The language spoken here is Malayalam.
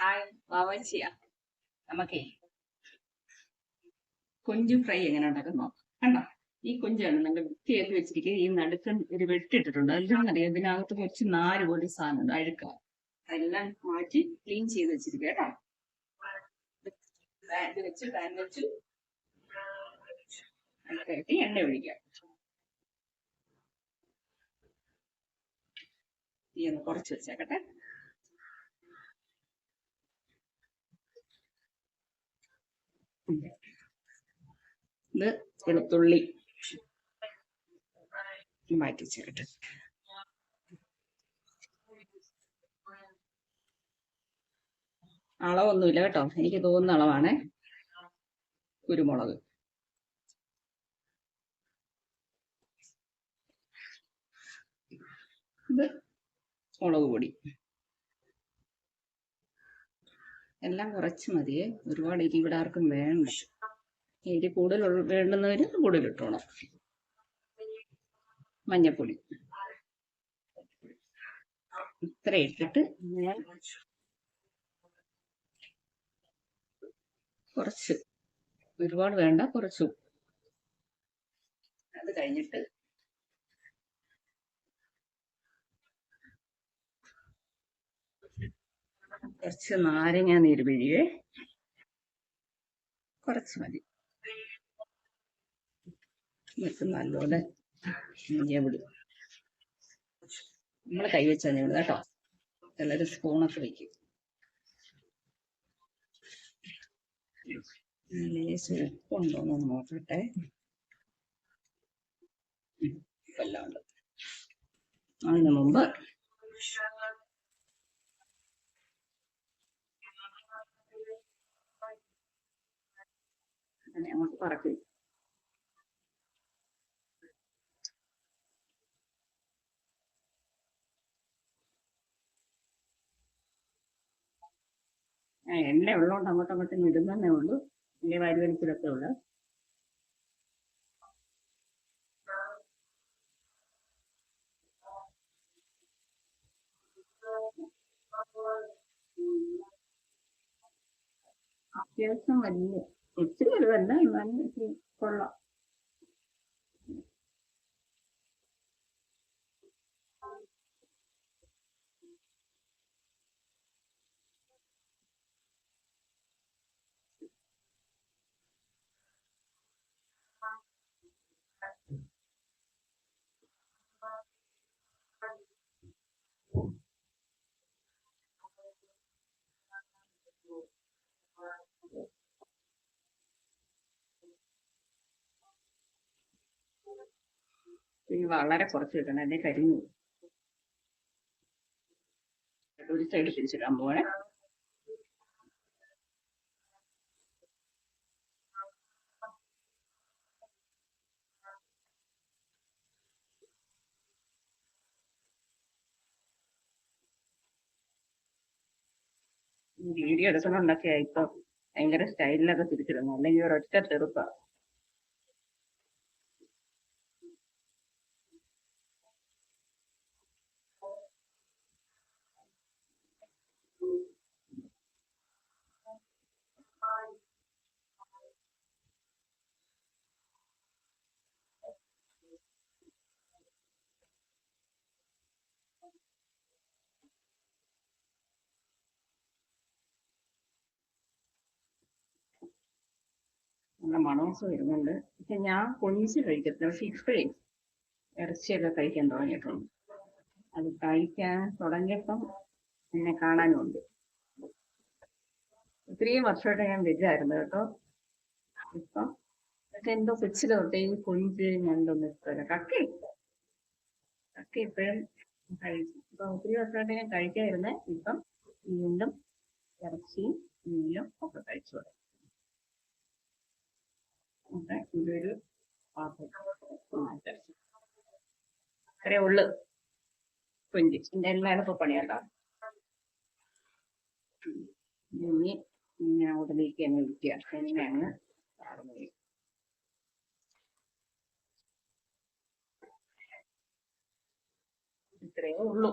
ഹായ് വാവൻസിയ നമുക്കേ കൊഞ്ച് ഫ്രൈ എങ്ങനെ ഉണ്ടാക്കുന്നു കണ്ടോ? ഈ കൊഞ്ചാണ് നല്ല വൃത്തിയാക്കി വെച്ചിരിക്കുക ഈ നടുക്ക് ഒരു വെട്ടിട്ടിട്ടുണ്ട്. എന്താണെന്നറിയാം ഇതിനകത്ത് കുറച്ച് നാല് പോലെ സാധനം അഴുക്ക. അതെല്ലാം മാറ്റി ക്ലീൻ ചെയ്ത് വെച്ചിരിക്കുക കേട്ടോ. പാൻ വെച്ച് പാൻ വെച്ചു. അതിനകത്ത് എണ്ണ ഒഴിക്കാം തീ ഒന്ന് കുറച്ച് വെച്ചേക്കട്ടെ. ഇത് വെളുത്തുള്ളി മാറ്റി വെച്ചേക്കട്ടെ അളവൊന്നുമില്ല കേട്ടോ. എനിക്ക് തോന്നുന്ന അളവാണ്. കുരുമുളക്. ഇത് മുളക് പൊടി. എല്ലാം കുറച്ച് മതിയേ ഒരുപാട് എരി ഇവിടെ ആർക്കും വേണ്ട. എരി കൂടുതൽ വേണ്ടുന്നവര് കൂടുതൽ ഇട്ടോണം. മഞ്ഞപ്പൊടി. ഇത്ര ഇട്ടിട്ട് ഞാൻ കുറച്ച് ഒരുപാട് വേണ്ട കുറച്ചു അത് കഴിഞ്ഞിട്ട് കുറച്ച് നാരങ്ങ നീര് പിഴിയേ കുറച്ച് മതി. എന്നിട്ട് നല്ലോണം ഞെവിടും നമ്മൾ കൈവച്ചാൽ ഞാൻ കേട്ടോ. എല്ലാവരും സ്പൂണൊക്കെ വയ്ക്കും ലേശം ഉപ്പുണ്ടോന്ന് നോക്കട്ടെ. ഇപ്പല്ലാണ്ട്. അതിന് മുമ്പ് അതിനെ അങ്ങോട്ട് പറക്കും. എണ്ണ ഉള്ളതുകൊണ്ട് അങ്ങോട്ടും അങ്ങോട്ടും ഇടുന്നേ ഉള്ളൂ. വലിയ വാരി വലിച്ചിലൊക്കെ ഉള്ളു. അത്യാവശ്യം വലിയ ഇച്ചിരി വലുതല്ല എന്നാലും കൊള്ളാം. ഇനി വളരെ കുറച്ച് കിട്ടണം. എന്നെ കരിഞ്ഞു ഒരു സൈഡ് തിരിച്ചിടാൻ പോണേ വീഡിയോ എടുക്കണുണ്ടൊക്കെ ഇപ്പൊ ഭയങ്കര സ്റ്റൈലിലൊക്കെ തിരിച്ചിടുന്നു അല്ലെങ്കിൽ ഒരൊറ്റ തെറുപ്പാ നല്ല മണമൊക്കെ വരുന്നുണ്ട്. പക്ഷെ ഞാൻ കൊഞ്ച് കഴിക്കത്തില്ല. പക്ഷെ ഇപ്പോഴേ ഇറച്ചിയൊക്കെ കഴിക്കാൻ തുടങ്ങിയിട്ടുണ്ട്. അത് കഴിക്കാൻ തുടങ്ങിയപ്പം എന്നെ കാണാനുണ്ട് ഇത്രയും വർഷമായിട്ട് ഞാൻ വെജായിരുന്നു കേട്ടോ. ഇപ്പം പക്ഷെ എന്തോ കൊച്ചിലെ തൊട്ടേ ഈ കൊഞ്ച് ഞണ്ടൊന്നും ഇഷ്ടമല്ല കക്ക കക്ക ഇപ്പോഴും കഴിച്ചു. ഇപ്പൊ ഒത്തിരി വർഷമായിട്ട് ഞാൻ കഴിക്കാതിരുന്നേ. ഇപ്പം വീണ്ടും ഇറച്ചിയും മീനും ഒക്കെ കഴിച്ചു തുടങ്ങി. ഇതൊരു പാത്രം. മാറ്റാം ഇത്രേ ഉള്ളു. കൊഞ്ച് ഇതിന്റെ എല്ലാം എളുപ്പപ്പണിയല്ലോ ഇനി ഞാൻ ഉടലേക്ക് തന്നെ വിളിക്കുക എങ്ങനെയാണ് ഇത്രയേ ഉള്ളൂ.